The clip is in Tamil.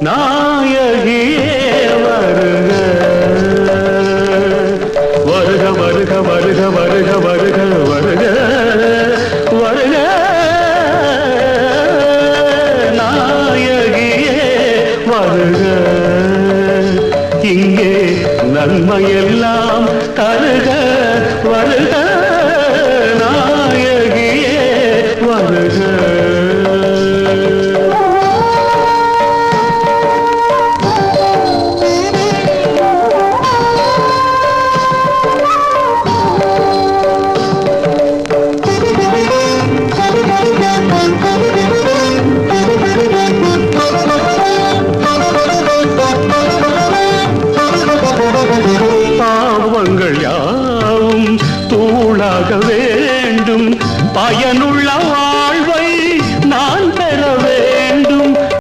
நாயகியே வருக. வருக வருக வருக வருக வருக வருக. வருக. நாயகியே வருக. இங்கே நன்மையெல்லாம் தருக. வருக நாயகியே வருக. வேண்டும். பயனுள்ள